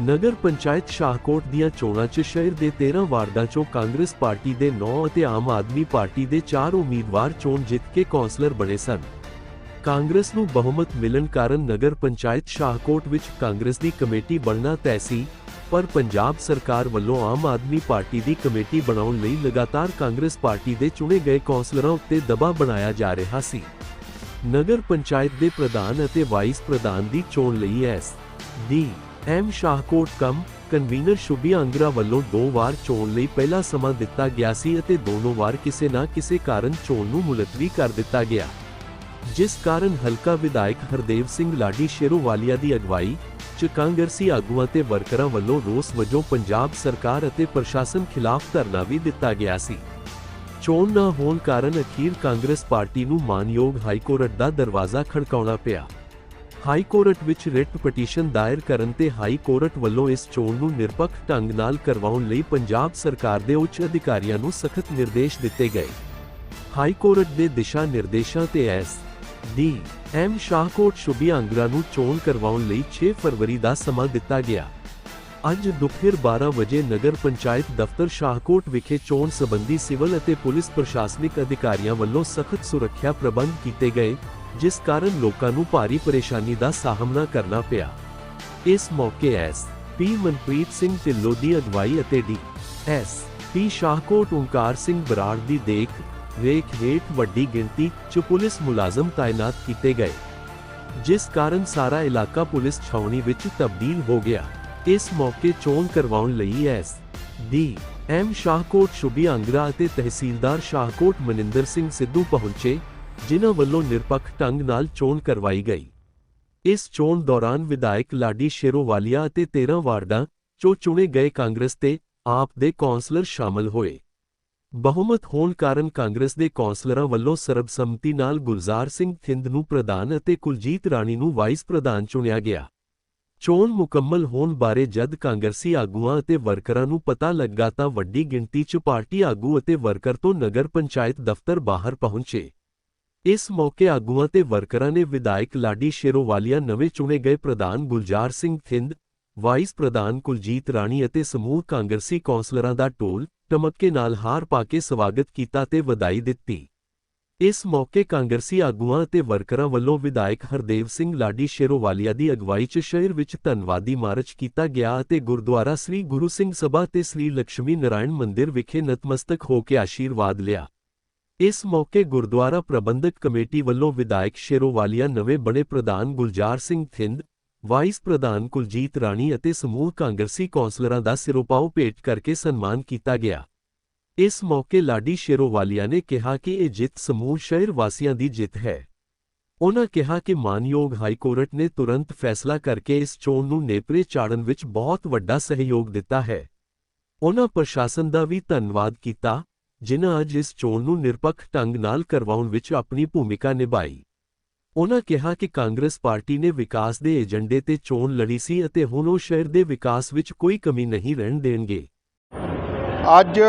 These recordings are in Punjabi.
ਨਗਰ ਪੰਚਾਇਤ ਸ਼ਾਹਕੋਟ ਦੀਆਂ ਚੋਣਾਂ 'ਚ ਸ਼ਹਿਰ ਦੇ 13 ਵਾਰਡਾਂ 'ਚੋਂ ਕਾਂਗਰਸ ਪਾਰਟੀ ਦੇ 9 ਅਤੇ ਆਮ ਆਦਮੀ ਪਾਰਟੀ ਦੇ 4 ਉਮੀਦਵਾਰ ਚੋਣ ਜਿੱਤ ਕੇ ਕੌਂਸਲਰ ਬਣੇ ਸਨ। ਕਾਂਗਰਸ ਨੂੰ ਬਹੁਮਤ ਮਿਲਣ ਕਾਰਨ ਨਗਰ ਪੰਚਾਇਤ ਸ਼ਾਹਕੋਟ ਵਿੱਚ ਕਾਂਗਰਸ ਦੀ ਕਮੇਟੀ ਬਣਨਾ ਤੈਅ ਸੀ, ਪਰ ਪੰਜਾਬ ਸਰਕਾਰ ਵੱਲੋਂ ਆਮ ਆਦਮੀ ਪਾਰਟੀ ਦੀ ਕਮੇਟੀ ਬਣਾਉਣ ਲਈ ਲਗਾਤਾਰ ਕਾਂਗਰਸ ਪਾਰਟੀ ਦੇ ਚੁਣੇ ਗਏ ਕੌਂਸਲਰਾਂ ਉੱਤੇ ਦਬਾਅ ਬਣਾਇਆ ਜਾ ਰਿਹਾ ਸੀ। ਨਗਰ ਪੰਚਾਇਤ ਦੇ ਪ੍ਰਧਾਨ ਅਤੇ ਵਾਈਸ ਪ੍ਰਧਾਨ ਦੀ ਚੋਣ ਲਈ S D M Shahkot cum convener Shubhi Angra ਵੱਲੋਂ ਦੋ ਵਾਰ ਚੋਣ ਲਈ ਪਹਿਲਾ ਸਮਾਂ ਦਿੱਤਾ ਗਿਆ ਸੀ ਅਤੇ ਦੋਨੋਂ ਵਾਰ ਕਿਸੇ ਨਾ ਕਿਸੇ ਕਾਰਨ ਚੋਣ ਨੂੰ ਮੁਲਤਵੀ ਕਰ ਦਿੱਤਾ ਗਿਆ। ਜਿਸ ਕਾਰਨ ਹਲਕਾ ਵਿਧਾਇਕ ਹਰਦੇਵ ਸਿੰਘ ਲਾਡੀ ਸ਼ੇਰੋਵਾਲੀਆ ਦੀ ਅਗਵਾਈ ਚ ਕਾਂਗਰਸੀ ਆਗੂਆਂ ਤੇ ਵਰਕਰਾਂ ਵੱਲੋਂ ਰੋਸ ਵਜੋਂ ਪੰਜਾਬ ਸਰਕਾਰ ਅਤੇ ਪ੍ਰਸ਼ਾਸਨ ਖਿਲਾਫ ਧਰਨਾ ਵੀ ਦਿੱਤਾ ਗਿਆ ਸੀ। ਚੋਣ ਨਾ ਹੋਣ ਕਾਰਨ ਅਖੀਰ ਕਾਂਗਰਸ ਪਾਰਟੀ ਨੂੰ ਮਾਨਯੋਗ ਹਾਈ ਕੋਰਟ ਦਾ ਦਰਵਾਜ਼ਾ ਖੜਕਾਉਣਾ ਪਿਆ। ਹਾਈ ਕੋਰਟ ਵਿੱਚ ਰਿਟ ਪਟੀਸ਼ਨ ਦਾਇਰ ਕਰਨ ਤੇ ਹਾਈ ਕੋਰਟ ਵੱਲੋਂ ਇਸ ਚੋਣ ਨੂੰ ਨਿਰਪੱਖ ਢੰਗ ਨਾਲ ਕਰਵਾਉਣ ਲਈ ਪੰਜਾਬ ਸਰਕਾਰ ਦੇ ਉੱਚ ਅਧਿਕਾਰੀਆਂ ਨੂੰ ਸਖਤ ਨਿਰਦੇਸ਼ ਦਿੱਤੇ ਗਏ। ਹਾਈ ਕੋਰਟ ਦੇ ਦਿਸ਼ਾ ਨਿਰਦੇਸ਼ਾਂ ਤੇ S D M Shahkot Shubhi Angra ਨੂੰ ਚੋਣ ਕਰਵਾਉਣ ਲਈ 6 ਫਰਵਰੀ ਦਾ ਸਮਾਂ ਦਿੱਤਾ ਗਿਆ। ਅੱਜ ਦੁਪਹਿਰ 12 ਵਜੇ ਨਗਰ ਪੰਚਾਇਤ ਦਫ਼ਤਰ ਸ਼ਾਹਕੋਟ ਵਿਖੇ ਚੋਣ ਸੰਬੰਧੀ ਸਿਵਲ ਅਤੇ ਪੁਲਿਸ ਪ੍ਰਸ਼ਾਸਨਿਕ ਅਧਿਕਾਰੀਆਂ ਵੱਲੋਂ ਸਖਤ ਸੁਰੱਖਿਆ ਪ੍ਰਬੰਧ ਕੀਤੇ ਗਏ। ਜਿਸ ਕਾਰਨ ਲੋਕਾਂ ਨੂੰ ਭਾਰੀ ਪਰੇਸ਼ਾਨੀ ਦਾ ਸਾਹਮਣਾ ਕਰਨਾ ਪਿਆ। ਇਸ ਮੌਕੇ ਐਸ ਪੀ ਮਨਪ੍ਰੀਤ ਸਿੰਘ ਢਿੱਲੋਂ ਦੀ ਅਗਵਾਈ ਅਤੇ D S P Shahkot Onkar Singh Brar ਦੀ ਦੇਖ ਰੇਖ ਹੇਠ ਵੱਡੀ ਗਿਣਤੀ 'ਚ ਪੁਲਿਸ ਮੁਲਾਜ਼ਮ ਤਾਇਨਾਤ ਕੀਤੇ ਗਏ। ਜਿਸ ਕਾਰਨ ਸਾਰਾ ਇਲਾਕਾ ਪੁਲਿਸ ਛਾਉਣੀ ਵਿੱਚ ਤਬਦੀਲ ਹੋ ਗਿਆ। ਇਸ ਮੌਕੇ ਚੋਣ ਕਰਵਾਉਣ ਲਈ S D M Shahkot Shubhi Angra ਅਤੇ ਤਹਿਸੀਲਦਾਰ ਸ਼ਾਹਕੋਟ ਮਨਿੰਦਰ ਸਿੰਘ ਸਿੱਧੂ ਪਹੁੰਚੇ। ਜਿਨ੍ਹਾਂ ਵੱਲੋਂ ਨਿਰਪੱਖ ਢੰਗ ਨਾਲ ਚੋਣ ਕਰਵਾਈ ਗਈ। ਇਸ ਚੋਣ ਦੌਰਾਨ ਵਿਧਾਇਕ ਲਾਡੀ ਸ਼ੇਰੋਵਾਲੀਆ ਅਤੇ 13 ਵਾਰਡਾਂ ਚੋਂ ਚੁਣੇ ਗਏ ਕਾਂਗਰਸ ਤੇ ਆਪ ਦੇ ਕੌਂਸਲਰ ਸ਼ਾਮਲ ਹੋਏ। ਬਹੁਮਤ ਹੋਣ ਕਾਰਨ ਕਾਂਗਰਸ ਦੇ ਕੌਂਸਲਰਾਂ ਵੱਲੋਂ ਸਰਬਸੰਮਤੀ ਨਾਲ ਗੁਲਜ਼ਾਰ ਸਿੰਘ ਥਿੰਦ ਨੂੰ ਪ੍ਰਧਾਨ ਅਤੇ ਕੁਲਜੀਤ ਰਾਣੀ ਨੂੰ ਵਾਈਸ ਪ੍ਰਧਾਨ ਚੁਣਿਆ ਗਿਆ। ਚੋਣ ਮੁਕੰਮਲ ਹੋਣ ਬਾਰੇ ਜਦ ਕਾਂਗਰਸੀ ਆਗੂਆਂ ਅਤੇ ਵਰਕਰਾਂ ਨੂੰ ਪਤਾ ਲੱਗਾ ਤਾਂ ਵੱਡੀ ਗਿਣਤੀ 'ਚ ਪਾਰਟੀ ਆਗੂ ਅਤੇ ਵਰਕਰ ਤੋਂ ਨਗਰ ਪੰਚਾਇਤ ਦਫ਼ਤਰ ਬਾਹਰ ਪਹੁੰਚੇ। ਇਸ ਮੌਕੇ ਆਗੂਆਂ ਤੇ ਵਰਕਰਾਂ ਨੇ ਵਿਧਾਇਕ ਲਾਡੀ ਸ਼ੇਰੋਵਾਲੀਆ, ਨਵੇਂ ਚੁਣੇ ਗਏ ਪ੍ਰਧਾਨ ਗੁਲਜ਼ਾਰ ਸਿੰਘ ਥਿੰਦ, ਵਾਈਸ ਪ੍ਰਧਾਨ ਕੁਲਜੀਤ ਰਾਣੀ ਅਤੇ ਸਮੂਹ ਕਾਂਗਰਸੀ ਕੌਂਸਲਰਾਂ ਦਾ ਟੋਲ ਟਮੱਕੇ ਨਾਲ ਹਾਰ ਪਾ ਕੇ ਸਵਾਗਤ ਕੀਤਾ ਤੇ ਵਧਾਈ ਦਿੱਤੀ। ਇਸ ਮੌਕੇ ਕਾਂਗਰਸੀ ਆਗੂਆਂ ਅਤੇ ਵਰਕਰਾਂ ਵੱਲੋਂ ਵਿਧਾਇਕ ਹਰਦੇਵ ਸਿੰਘ ਲਾਡੀ ਸ਼ੇਰੋਵਾਲੀਆ ਦੀ ਅਗਵਾਈ 'ਚ ਸ਼ਹਿਰ ਵਿੱਚ ਧੰਨਵਾਦੀ ਮਾਰਚ ਕੀਤਾ ਗਿਆ ਅਤੇ ਗੁਰਦੁਆਰਾ ਸ੍ਰੀ ਗੁਰੂ ਸਿੰਘ ਸਭਾ ਤੇ ਸ੍ਰੀ ਲక్ష్ਮੀ ਨਾਰਾਇਣ ਮੰਦਿਰ ਵਿਖੇ ਨਤਮਸਤਕ ਹੋ ਕੇ ਆਸ਼ੀਰਵਾਦ ਲਿਆ। ਇਸ ਮੌਕੇ ਗੁਰਦੁਆਰਾ ਪ੍ਰਬੰਧਕ ਕਮੇਟੀ ਵੱਲੋਂ ਵਿਧਾਇਕ ਸ਼ੇਰੋਵਾਲੀਆ ਨਵੇਂ ਬਣੇ ਪ੍ਰਧਾਨ ਗੁਲਜ਼ਾਰ ਸਿੰਘ ਥਿੰਦ, ਵਾਈਸ ਪ੍ਰਧਾਨ ਕੁਲਜੀਤ ਰਾਣੀ ਅਤੇ ਸਮੂਹ ਕਾਂਗਰਸੀ ਕੌਂਸਲਰਾਂ ਦਾ ਸਿਰੋਪਾਓ ਭੇਟ ਕਰਕੇ ਸਨਮਾਨ ਕੀਤਾ ਗਿਆ। ਇਸ ਮੌਕੇ ਲਾਡੀ ਸ਼ੇਰੋਵਾਲੀਆ ਨੇ ਕਿਹਾ ਕਿ ਇਹ ਜਿੱਤ ਸਮੂਹ ਸ਼ਹਿਰ ਵਾਸੀਆਂ ਦੀ ਜਿੱਤ ਹੈ। ਉਨ੍ਹਾਂ ਕਿਹਾ ਕਿ ਮਾਨਯੋਗ ਹਾਈ ਕੋਰਟ ਨੇ ਤੁਰੰਤ ਫੈਸਲਾ ਕਰਕੇ ਇਸ ਚੋਣ ਨੂੰ ਨੇਪਰੇ ਚਾੜਨ ਵਿੱਚ ਬਹੁਤ ਵੱਡਾ ਸਹਿਯੋਗ ਦਿੱਤਾ ਹੈ। ਉਨ੍ਹਾਂ ਪ੍ਰਸ਼ਾਸਨ ਦਾ ਵੀ ਧੰਨਵਾਦ ਕੀਤਾ ਜਿਨ੍ਹਾਂ ਅੱਜ ਇਸ ਚੋਣ ਨੂੰ ਨਿਰਪੱਖ ਢੰਗ ਨਾਲ ਕਰਵਾਉਣ ਵਿੱਚ ਆਪਣੀ ਭੂਮਿਕਾ ਨਿਭਾਈ। ਉਨ੍ਹਾਂ ਕਿਹਾ ਕਿ ਕਾਂਗਰਸ ਪਾਰਟੀ ਨੇ ਵਿਕਾਸ ਦੇ ਏਜੰਡੇ ਤੇ ਚੋਣ ਲੜੀ ਸੀ ਅਤੇ ਹੁਣ ਉਹ ਸ਼ਹਿਰ ਦੇ ਵਿਕਾਸ ਵਿੱਚ ਕੋਈ ਕਮੀ ਨਹੀਂ ਰਹਿਣ ਦੇਣਗੇ। ਅੱਜ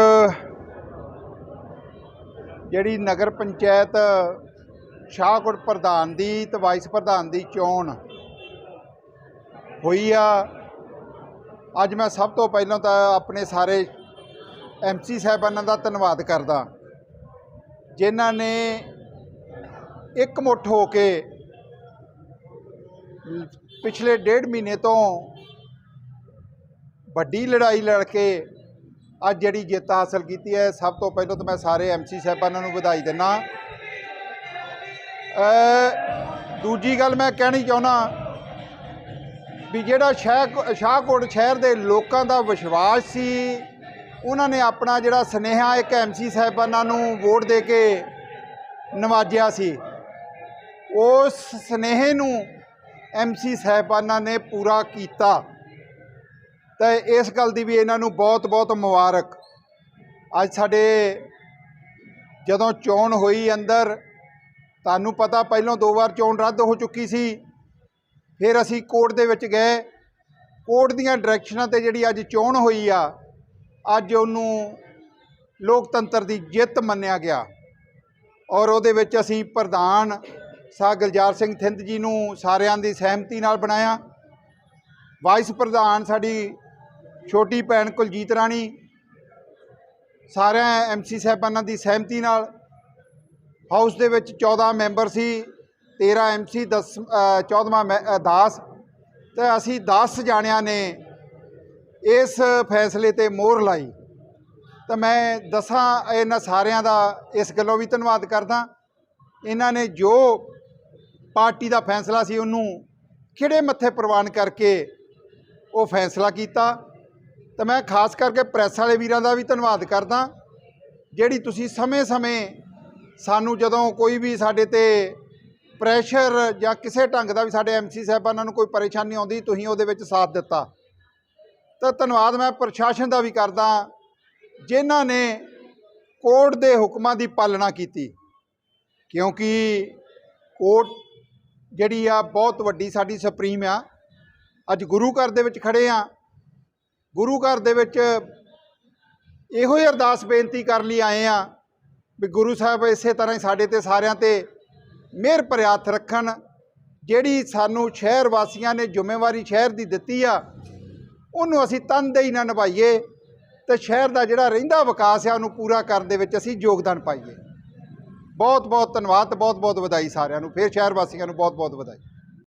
ਜਿਹੜੀ ਨਗਰ ਪੰਚਾਇਤ ਸ਼ਾਹਕੋਟ ਪ੍ਰਧਾਨ ਦੀ ਤੇ ਵਾਈਸ ਪ੍ਰਧਾਨ ਦੀ ਚੋਣ ਹੋਈ ਆ, ਅੱਜ ਮੈਂ ਸਭ ਤੋਂ ਪਹਿਲਾਂ ਤਾਂ ਆਪਣੇ ਸਾਰੇ ਐਮਸੀ ਸਾਹਿਬਾਨਾਂ ਦਾ ਧੰਨਵਾਦ ਕਰਦਾ। ਜਿਨ੍ਹਾਂ ਨੇ ਇੱਕ ਮੁੱਠ ਹੋ ਕੇ ਪਿਛਲੇ ਡੇਢ ਮਹੀਨੇ ਤੋਂ ਵੱਡੀ ਲੜਾਈ ਲੜ ਕੇ ਅੱਜ ਜਿਹੜੀ ਜਿੱਤ ਹਾਸਲ ਕੀਤੀ ਹੈ, ਸਭ ਤੋਂ ਪਹਿਲਾਂ ਤਾਂ ਮੈਂ ਸਾਰੇ ਐਮਸੀ ਸਾਹਿਬਾਨਾਂ ਨੂੰ ਵਧਾਈ ਦਿੰਦਾ। ਦੂਜੀ ਗੱਲ ਮੈਂ ਕਹਿਣੀ ਚਾਹੁੰਦਾ ਵੀ ਜਿਹੜਾ ਸ਼ਹਿ ਸ਼ਾਹਕੋਟ ਸ਼ਹਿਰ ਦੇ ਲੋਕਾਂ ਦਾ ਵਿਸ਼ਵਾਸ ਸੀ ਉਹਨਾਂ ਨੇ ਆਪਣਾ ਜਿਹੜਾ ਸਨੇਹਾ ਇੱਕ ਐਮਸੀ ਸਾਹਿਬਾਨਾਂ ਨੂੰ ਵੋਟ ਦੇ ਕੇ ਨਵਾਜਿਆ ਸੀ। ਉਸ ਸਨੇਹੇ ਨੂੰ ਐਮਸੀ ਸਾਹਿਬਾਨਾਂ ਨੇ ਪੂਰਾ ਕੀਤਾ। ਤਾਂ ਇਸ ਗੱਲ ਦੀ ਵੀ ਇਹਨਾਂ ਨੂੰ ਬਹੁਤ-ਬਹੁਤ ਮੁਬਾਰਕ। ਅੱਜ ਸਾਡੇ ਜਦੋਂ ਚੋਣ ਹੋਈ ਅੰਦਰ, ਤੁਹਾਨੂੰ ਪਤਾ ਪਹਿਲਾਂ ਦੋ ਵਾਰ ਚੋਣ ਰੱਦ ਹੋ ਚੁੱਕੀ ਸੀ। ਫਿਰ ਅਸੀਂ ਕੋਰਟ ਦੇ ਵਿੱਚ ਗਏ। ਕੋਰਟ ਦੀਆਂ ਡਾਇਰੈਕਸ਼ਨਾਂ ਤੇ ਜਿਹੜੀ ਅੱਜ ਚੋਣ ਹੋਈ ਆ ਅੱਜ ਉਹਨੂੰ ਲੋਕਤੰਤਰ ਦੀ ਜਿੱਤ ਮੰਨਿਆ ਗਿਆ ਔਰ ਉਹਦੇ ਵਿੱਚ ਅਸੀਂ ਪ੍ਰਧਾਨ ਸਾਹ ਗੁਲਜ਼ਾਰ ਸਿੰਘ ਥਿੰਦ ਜੀ ਨੂੰ ਸਾਰਿਆਂ ਦੀ ਸਹਿਮਤੀ ਨਾਲ ਬਣਾਇਆ। ਵਾਈਸ ਪ੍ਰਧਾਨ ਸਾਡੀ ਛੋਟੀ ਭੈਣ ਕੁਲਜੀਤ ਰਾਣੀ, ਸਾਰਿਆਂ ਐਮਸੀ ਸਾਹਿਬਾਨਾਂ ਦੀ ਸਹਿਮਤੀ ਨਾਲ ਹਾਊਸ ਦੇ ਵਿੱਚ 14 ਮੈਂਬਰ ਸੀ 13 ਐਮਸੀ 10 14ਵਾਂ ਦਾਸ ਤੇ ਅਸੀਂ 10 ਜਾਣਿਆਂ ਨੇ ਇਸ ਫੈਸਲੇ ਤੇ ਮੋਹਰ ਲਾਈ। ਤਾਂ ਮੈਂ ਦੱਸਾਂ, ਇਹਨਾਂ ਸਾਰਿਆਂ ਦਾ ਇਸ ਗੱਲੋਂ ਵੀ ਧੰਨਵਾਦ ਕਰਦਾ। ਇਹਨਾਂ ਨੇ ਜੋ ਪਾਰਟੀ ਦਾ ਫੈਸਲਾ ਸੀ, ਉਹਨੂੰ ਕਿਹੜੇ ਮੱਥੇ ਪ੍ਰਵਾਨ ਕਰਕੇ ਉਹ ਫੈਸਲਾ ਕੀਤਾ। ਤਾਂ ਮੈਂ ਖਾਸ ਕਰਕੇ ਪ੍ਰੈਸ ਵਾਲੇ ਵੀਰਾਂ ਦਾ ਵੀ ਧੰਨਵਾਦ ਕਰਦਾ, ਜਿਹੜੀ ਤੁਸੀਂ ਸਮੇਂ-ਸਮੇਂ ਸਾਨੂੰ ਜਦੋਂ ਕੋਈ ਵੀ ਸਾਡੇ ਤੇ ਪ੍ਰੈਸ਼ਰ ਜਾਂ ਕਿਸੇ ਢੰਗ ਦਾ ਵੀ ਸਾਡੇ ਐਮਸੀ ਸਾਹਿਬਾਨਾਂ ਨੂੰ ਕੋਈ ਪਰੇਸ਼ਾਨੀ ਆਉਂਦੀ, ਤੁਸੀਂ ਉਹਦੇ ਵਿੱਚ ਸਾਥ ਦਿੱਤਾ। ਤਾਂ ਧੰਨਵਾਦ, ਮੈਂ ਪ੍ਰਸ਼ਾਸਨ ਦਾ ਵੀ ਕਰਦਾ ਜਿਨ੍ਹਾਂ ਨੇ ਕੋਰਟ ਦੇ ਹੁਕਮਾਂ ਦੀ ਪਾਲਣਾ ਕੀਤੀ। ਕਿਉਂਕਿ ਕੋਰਟ ਜਿਹੜੀ ਆ, ਬਹੁਤ ਵੱਡੀ ਸਾਡੀ ਸੁਪਰੀਮ ਆ। ਅੱਜ ਗੁਰੂ ਘਰ ਦੇ ਵਿੱਚ ਖੜੇ ਆ। ਗੁਰੂ ਘਰ ਦੇ ਵਿੱਚ ਇਹੋ ਹੀ ਅਰਦਾਸ ਬੇਨਤੀ ਕਰਨ ਲਈ ਆਏ ਆ ਵੀ ਗੁਰੂ ਸਾਹਿਬ ਇਸੇ ਤਰ੍ਹਾਂ ਹੀ ਸਾਡੇ ਤੇ ਸਾਰਿਆਂ ਤੇ ਮਿਹਰ ਭਰੇ ਰੱਖਣ। ਜਿਹੜੀ ਸਾਨੂੰ ਸ਼ਹਿਰ ਵਾਸੀਆਂ ਨੇ ਜ਼ਿੰਮੇਵਾਰੀ ਸ਼ਹਿਰ ਦੀ ਦਿੱਤੀ ਆ ਉਹਨੂੰ ਅਸੀਂ ਤਨਦੇਹੀ ਨਾਲ ਨਿਭਾਈਏ ਤੇ ਸ਼ਹਿਰ ਦਾ ਜਿਹੜਾ ਰਹਿੰਦਾ ਵਿਕਾਸ ਆ ਉਹਨੂੰ ਪੂਰਾ ਕਰਨ ਦੇ ਵਿੱਚ ਅਸੀਂ ਯੋਗਦਾਨ ਪਾਈਏ। ਬਹੁਤ ਬਹੁਤ ਧੰਨਵਾਦ ਬਹੁਤ ਬਹੁਤ ਵਧਾਈ ਸਾਰਿਆਂ ਨੂੰ। ਫਿਰ ਸ਼ਹਿਰ ਵਾਸੀਆਂ ਨੂੰ ਬਹੁਤ ਬਹੁਤ ਵਧਾਈ।